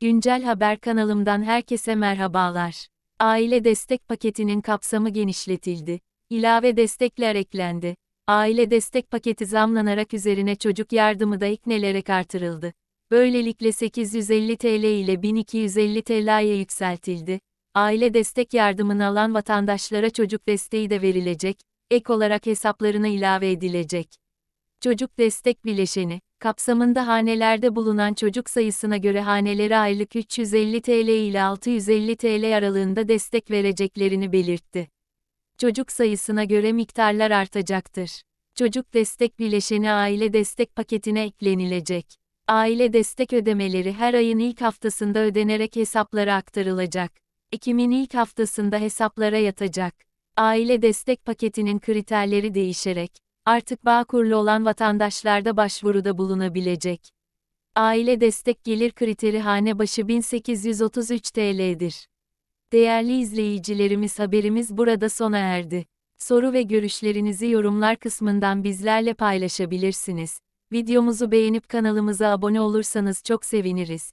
Güncel Haber kanalımdan herkese merhabalar. Aile destek paketinin kapsamı genişletildi. İlave destekler eklendi. Aile destek paketi zamlanarak üzerine çocuk yardımı da iknelerek artırıldı. Böylelikle 850 TL ile 1250 TL'ye yükseltildi. Aile destek yardımını alan vatandaşlara çocuk desteği de verilecek, ek olarak hesaplarına ilave edilecek. Çocuk destek bileşeni kapsamında hanelerde bulunan çocuk sayısına göre hanelere aylık 350 TL ile 650 TL aralığında destek vereceklerini belirtti. Çocuk sayısına göre miktarlar artacaktır. Çocuk Destek Bileşeni aile destek paketine eklenilecek. Aile destek ödemeleri her ayın ilk haftasında ödenerek hesaplara aktarılacak. Ekim'in ilk haftasında hesaplara yatacak. Aile destek paketinin kriterleri değişerek, artık Bağkurlu olan vatandaşlarda başvuruda bulunabilecek. Aile destek gelir kriteri hane başı 1833 TL'dir. Değerli izleyicilerimiz haberimiz burada sona erdi. Soru ve görüşlerinizi yorumlar kısmından bizlerle paylaşabilirsiniz. Videomuzu beğenip kanalımıza abone olursanız çok seviniriz.